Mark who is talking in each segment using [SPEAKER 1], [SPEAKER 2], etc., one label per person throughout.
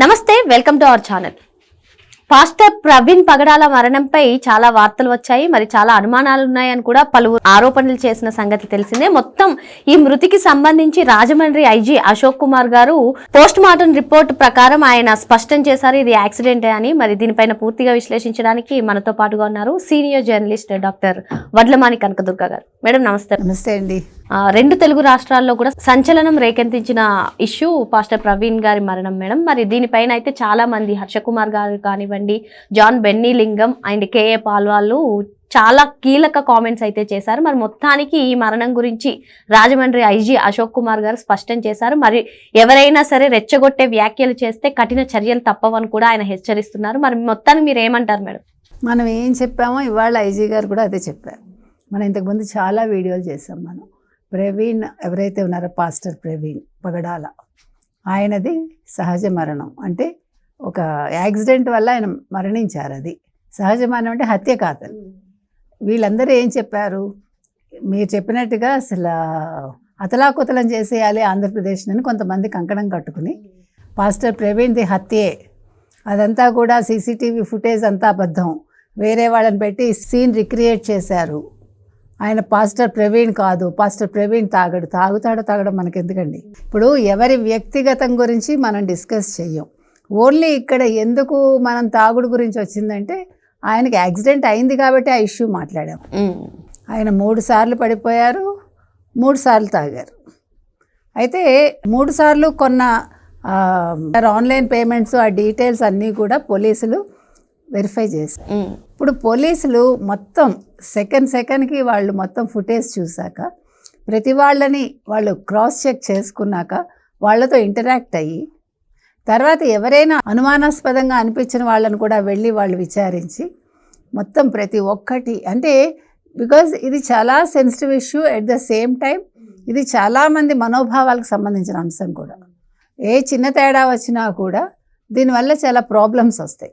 [SPEAKER 1] నమస్తే welcome to our channel. Pastor Praveen Pagadala మరణంపై చాలా వార్తలు వచ్చాయి. మరి చాలా అనుమానాలు ఉన్నాయని కూడా పలువురు ఆరోపణలు చేసిన సంగతి తెలిసిందే. మొత్తం ఈ మృతికి సంబంధించి రాజమండ్రి ఐజీ అశోక్ కుమార్ గారు పోస్ట్ మార్టం రిపోర్ట్ ప్రకారం ఆయన స్పష్టం చేశారు ఇది యాక్సిడెంట్ అని. మరి దీనిపైన పూర్తిగా విశ్లేషించడానికి మనతో పాటుగా ఉన్నారు senior journalist doctor Vadlamani Kanakadurga garu. Madam నమస్తే.
[SPEAKER 2] నమస్తే అండి.
[SPEAKER 1] రెండు తెలుగు రాష్ట్రాల్లో కూడా సంచలనం రేకెత్తించిన ఇష్యూ పాస్టర్ ప్రవీణ్ గారి మరణం మేడం. మరి దీనిపైన అయితే చాలా మంది హర్షకుమార్ గారు కానివ్వండి John Benny Lingam and KA Paul వాళ్ళు చాలా కీలక కామెంట్స్ అయితే చేశారు. మరి మొత్తానికి ఈ మరణం గురించి రాజమండ్రి ఐజీ అశోక్ కుమార్ గారు స్పష్టం చేశారు. మరి ఎవరైనా సరే రెచ్చగొట్టే వ్యాఖ్యలు చేస్తే కఠిన చర్యలు తప్పవని కూడా ఆయన హెచ్చరిస్తున్నారు. మరి మొత్తానికి మీరు ఏమంటారు మేడం?
[SPEAKER 2] మనం ఏం చెప్పామో ఇవాళ ఐజీ గారు కూడా అదే చెప్పారు. మనం ఇంతకుముందు చాలా వీడియోలు చేసాం మనం. ప్రవీణ్ ఎవరైతే ఉన్నారో పాస్టర్ ప్రవీణ్ పగడాల ఆయనది సహజ మరణం. అంటే ఒక యాక్సిడెంట్ వల్ల ఆయన మరణించారు అది. సహజ మరణం అంటే హత్య కాదు. వీళ్ళందరూ ఏం చెప్పారు? మీరు చెప్పినట్టుగా అసలు అతలాకుతలం చేసేయాలి ఆంధ్రప్రదేశ్ అని కొంతమంది కంకణం కట్టుకుని పాస్టర్ ప్రవీణ్ది హత్యే. అదంతా కూడా సీసీటీవీ ఫుటేజ్ అంతా అబద్ధం. వేరే వాళ్ళని పెట్టి సీన్ రిక్రియేట్ చేశారు. ఆయన పాస్టర్ ప్రవీణ్ కాదు. పాస్టర్ ప్రవీణ్ తాగడు. తాగుతాడో తాగడం మనకి ఎందుకండి ఇప్పుడు ఎవరి వ్యక్తిగతం గురించి మనం డిస్కస్ చెయ్యం. ఓన్లీ ఇక్కడ ఎందుకు మనం తాగుడు గురించి వచ్చిందంటే ఆయనకి యాక్సిడెంట్ అయింది కాబట్టి ఆ ఇష్యూ మాట్లాడాం. ఆయన మూడు సార్లు పడిపోయారు మూడు సార్లు తాగారు. అయితే మూడు సార్లు కొన్న ఆన్లైన్ పేమెంట్స్ ఆ డీటెయిల్స్ అన్నీ కూడా పోలీసులు వెరిఫై చేశారు ఇప్పుడు పోలీసులు మొత్తం సెకండ్ సెకండ్కి వాళ్ళు మొత్తం ఫుటేజ్ చూశాక ప్రతి వాళ్ళని వాళ్ళు క్రాస్ చెక్ చేసుకున్నాక వాళ్ళతో ఇంటరాక్ట్ అయ్యి తర్వాత ఎవరైనా అనుమానాస్పదంగా అనిపించిన వాళ్ళని కూడా వెళ్ళి వాళ్ళు విచారించి మొత్తం ప్రతి ఒక్కటి అంటే బికాజ్ ఇది చాలా sensitive issue at the same time ఇది చాలామంది మనోభావాలకు సంబంధించిన అంశం కూడా. ఏ చిన్న తేడా వచ్చినా కూడా దీనివల్ల చాలా ప్రాబ్లమ్స్ వస్తాయి.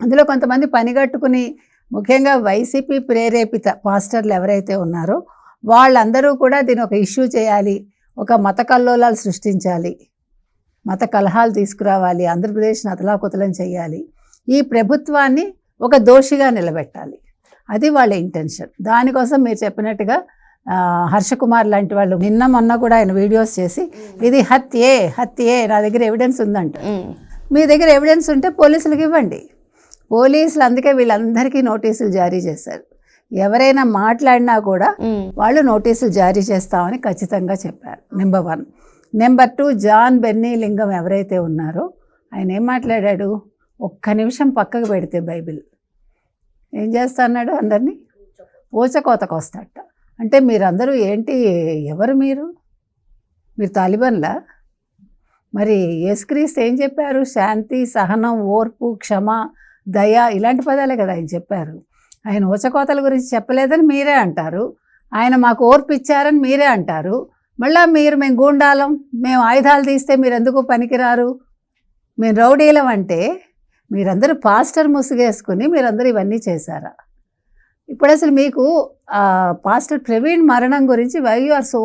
[SPEAKER 2] అందులో కొంతమంది పనిగట్టుకుని ముఖ్యంగా వైసీపీ ప్రేరేపిత పాస్టర్లు ఎవరైతే ఉన్నారో వాళ్ళందరూ కూడా దీని ఒక ఇష్యూ చేయాలి ఒక మత కల్లోలాలు సృష్టించాలి మత కలహాలు తీసుకురావాలి ఆంధ్రప్రదేశ్ని అతలాకుతలం చేయాలి ఈ ప్రభుత్వాన్ని ఒక దోషిగా నిలబెట్టాలి. అది వాళ్ళ ఇంటెన్షన్. దానికోసం మీరు చెప్పినట్టుగా హర్షకుమార్ లాంటి వాళ్ళు నిన్న మొన్న కూడా ఆయన వీడియోస్ చేసి ఇది హత్యే హత్యే నా దగ్గర ఎవిడెన్స్ ఉందంట. మీ దగ్గర ఎవిడెన్స్ ఉంటే పోలీసులకు ఇవ్వండి. పోలీసులు అందుకే వీళ్ళందరికీ నోటీసులు జారీ చేశారు. ఎవరైనా మాట్లాడినా కూడా వాళ్ళు నోటీసులు జారీ చేస్తామని ఖచ్చితంగా చెప్పారు. Number one number two John Benny Lingam ఎవరైతే ఉన్నారో ఆయన ఏం మాట్లాడాడు? ఒక్క నిమిషం పక్కకు పెడితే బైబిల్. ఏం చేస్తా అన్నాడు అందరినీ? ఊచకోతకు వస్తాడట అంటే మీరందరూ ఏంటి? ఎవరు మీరు? మీరు తాలిబన్లా? మరి యేసుక్రీస్తు ఏం చెప్పారు? శాంతి సహనం ఓర్పు క్షమ దయ ఇలాంటి పదాలే కదా ఆయన చెప్పారు. ఆయన ఊచకోతల గురించి చెప్పలేదని మీరే అంటారు. ఆయన మాకు ఓర్పిచ్చారని మీరే అంటారు. మళ్ళీ మీరు మేము గూండాలం మేము ఆయుధాలు తీస్తే మీరు ఎందుకు పనికిరారు? మేము రౌడీలం అంటే మీరందరూ పాస్టర్ ముసుగేసుకుని మీరందరూ ఇవన్నీ చేశారా? ఇప్పుడు అసలు మీకు పాస్టర్ ప్రవీణ్ మరణం గురించి వై యు ఆర్ సో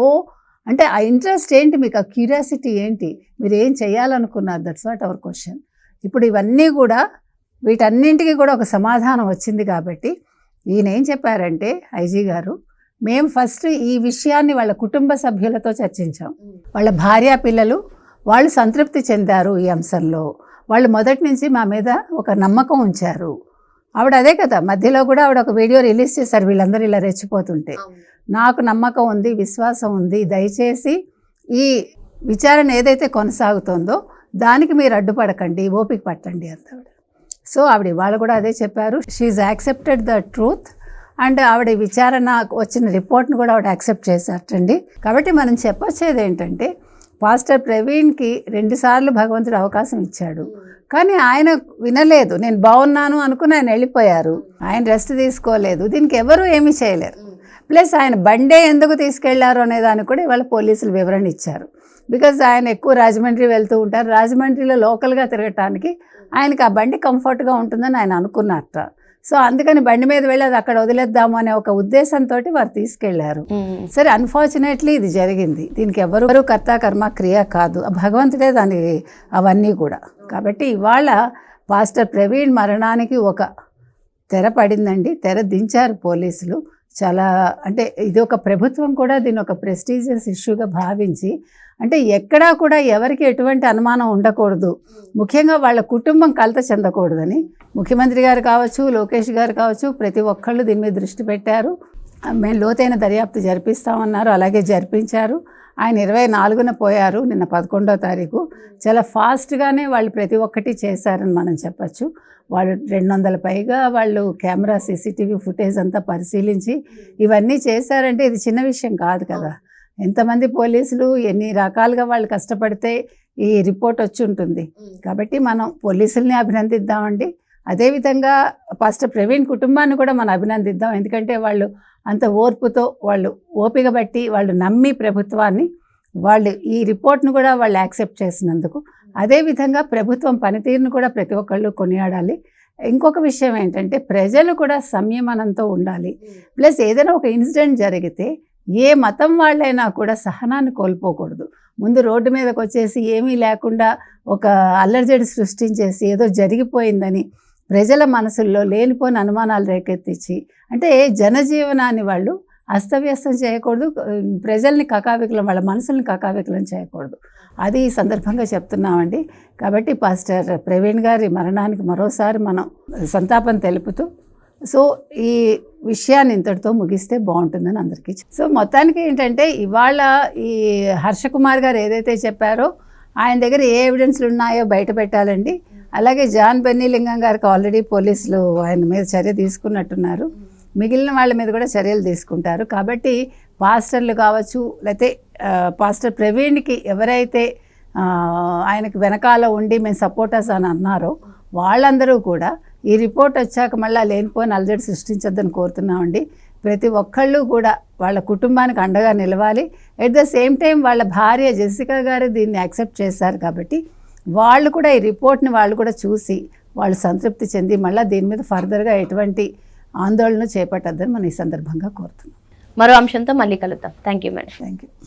[SPEAKER 2] అంటే ఆ ఇంట్రెస్ట్ ఏంటి మీకు? ఆ క్యూరియాసిటీ ఏంటి? మీరు ఏం చేయాలనుకున్నారు? That's what our question. ఇప్పుడు ఇవన్నీ కూడా వీటన్నింటికి కూడా ఒక సమాధానం వచ్చింది కాబట్టి ఈయన ఏం చెప్పారంటే ఐజీ గారు మేము ఫస్ట్ ఈ విషయాన్ని వాళ్ళ కుటుంబ సభ్యులతో చర్చించాం. వాళ్ళ భార్య పిల్లలు వాళ్ళు సంతృప్తి చెందారు ఈ అంశంలో. వాళ్ళు మొదటి నుంచి మా మీద ఒక నమ్మకం ఉంచారు. ఆవిడ అదే కదా మధ్యలో కూడా ఆవిడ ఒక వీడియో రిలీజ్ చేశారు వీళ్ళందరూ ఇలా రెచ్చిపోతుంటే. నాకు నమ్మకం ఉంది విశ్వాసం ఉంది దయచేసి ఈ విచారణ ఏదైతే కొనసాగుతోందో దానికి మీరు అడ్డుపడకండి ఓపిక పట్టండి అంత సో ఆవిడ ఇవాళ కూడా అదే చెప్పారు. She accepted the truth and ఆవిడ విచారణ వచ్చిన రిపోర్ట్ని కూడా ఆవిడ యాక్సెప్ట్ చేశారటండి. కాబట్టి మనం చెప్పొచ్చేది ఏంటంటే పాస్టర్ ప్రవీణ్కి రెండుసార్లు భగవంతుడు అవకాశం ఇచ్చాడు. కానీ ఆయన వినలేదు. నేను బాగున్నాను అనుకుని ఆయన వెళ్ళిపోయారు. ఆయన రెస్ట్ తీసుకోలేదు. దీనికి ఎవరూ ఏమీ చేయలేరు. ప్లస్ ఆయన బండే ఎందుకు తీసుకెళ్ళారు అనే దానికి కూడా ఇవాళ పోలీసులు వివరణ ఇచ్చారు. బికాజ్ ఆయన ఎక్కువ రాజమండ్రి వెళ్తూ ఉంటారు. రాజమండ్రిలో లోకల్గా తిరగటానికి ఆయనకి ఆ బండి కంఫర్ట్గా ఉంటుందని ఆయన అనుకున్నట్ట సో అందుకని బండి మీద వెళ్ళి అది అక్కడ వదిలేద్దాము అనే ఒక ఉద్దేశంతో వారు
[SPEAKER 1] తీసుకెళ్ళారు.
[SPEAKER 2] సరే అన్ఫార్చునేట్లీ ఇది జరిగింది. దీనికి ఎవరు కర్త కర్మ క్రియ కాదు. భగవంతుడే దాని అవన్నీ కూడా. కాబట్టి ఇవాళ పాస్టర్ ప్రవీణ్ మరణానికి ఒక తెర పడిందండి. తెర దించారు పోలీసులు. చాలా అంటే ఇది ఒక ప్రభుత్వం కూడా దీన్ని ఒక ప్రెస్టీజియస్ ఇష్యూగా భావించి అంటే ఎక్కడా కూడా ఎవరికి ఎటువంటి అనుమానం ఉండకూడదు. ముఖ్యంగా వాళ్ళ కుటుంబం కలత చెందకూడదని. ముఖ్యమంత్రి గారు కావచ్చు లోకేష్ గారు కావచ్చు ప్రతి ఒక్కళ్ళు దీని మీద దృష్టి పెట్టారు. మేము లోతైన దర్యాప్తు జరిపిస్తామన్నారు అలాగే జరిపించారు. ఆయన ఇరవై నాలుగున పోయారు నిన్న పదకొండో తారీఖు. చాలా ఫాస్ట్గానే వాళ్ళు ప్రతి ఒక్కటి చేశారని మనం చెప్పచ్చు. వాళ్ళు రెండు వందల పైగా వాళ్ళు కెమెరా సీసీటీవీ ఫుటేజ్ అంతా పరిశీలించి ఇవన్నీ చేశారంటే ఇది చిన్న విషయం కాదు కదా. ఎంతమంది పోలీసులు ఎన్ని రకాలుగా వాళ్ళు కష్టపడితే ఈ రిపోర్ట్ వచ్చి ఉంటుంది. కాబట్టి మనం పోలీసుల్ని అభినందిద్దామండి. అదేవిధంగా పాస్టర్ ప్రవీణ్ కుటుంబాన్ని కూడా మనం అభినందిద్దాం. ఎందుకంటే వాళ్ళు అంత ఓర్పుతో వాళ్ళు ఓపిక బట్టి వాళ్ళు నమ్మి ప్రభుత్వాన్ని వాళ్ళు ఈ రిపోర్ట్ను కూడా వాళ్ళు యాక్సెప్ట్ చేసినందుకు. అదేవిధంగా ప్రభుత్వం పనితీరును కూడా ప్రతి ఒక్కళ్ళు కొనియాడాలి. ఇంకొక విషయం ఏంటంటే ప్రజలు కూడా సంయమనంతో ఉండాలి. ప్లస్ ఏదైనా ఒక ఇన్సిడెంట్ జరిగితే ఏ మతం వాళ్ళైనా కూడా సహనాన్ని కోల్పోకూడదు. ముందు రోడ్డు మీదకి వచ్చేసి ఏమీ లేకుండా ఒక అల్లర్జడి సృష్టించేసి ఏదో జరిగిపోయిందని ప్రజల మనసుల్లో లేనిపోని అనుమానాలు రేకెత్తించి అంటే జనజీవనాన్ని వాళ్ళు అస్తవ్యస్తం చేయకూడదు ప్రజల్ని కకావికలం వాళ్ళ మనసుల్ని కకావికలం చేయకూడదు. అది ఈ సందర్భంగా చెప్తున్నామండి. కాబట్టి పాస్టర్ ప్రవీణ్ గారి మరణానికి మరోసారి మనం సంతాపం తెలుపుతూ సో ఈ విషయాన్ని ఇంతటితో ముగిస్తే బాగుంటుందని అందరికీ సో మొత్తానికి ఏంటంటే ఇవాళ ఈ హర్షకుమార్ గారు ఏదైతే చెప్పారో ఆయన దగ్గర ఏ ఎవిడెన్స్లు ఉన్నాయో బయట పెట్టాలండి. అలాగే జాన్ బెన్నీలింగం గారికి ఆల్రెడీ పోలీసులు ఆయన మీద చర్య తీసుకున్నట్టున్నారు. మిగిలిన వాళ్ళ మీద కూడా చర్యలు తీసుకుంటారు. కాబట్టి పాస్టర్లు కావచ్చు లేకపోతే పాస్టర్ ప్రవీణ్కి ఎవరైతే ఆయనకు వెనకాల ఉండి మేము సపోర్టర్స్ అని అన్నారో వాళ్ళందరూ కూడా ఈ రిపోర్ట్ వచ్చాక మళ్ళీ లేనిపోయిన అలజడి సృష్టించొద్దని కోరుతున్నామండి. ప్రతి ఒక్కళ్ళు కూడా వాళ్ళ కుటుంబానికి అండగా నిలవాలి. ఎట్ ద సేమ్ టైం వాళ్ళ భార్య జెసికా గారు దీన్ని యాక్సెప్ట్ చేశారు కాబట్టి వాళ్ళు కూడా ఈ రిపోర్ట్ని వాళ్ళు కూడా చూసి వాళ్ళు సంతృప్తి చెంది మళ్ళీ దీని మీద ఫర్దర్గా ఎటువంటి ఆందోళన చేపట్టద్దని మనం ఈ సందర్భంగా కోరుతున్నాం.
[SPEAKER 1] మరో అంశంతో మళ్ళీ కలుద్దాం. Thank you madam
[SPEAKER 2] thank you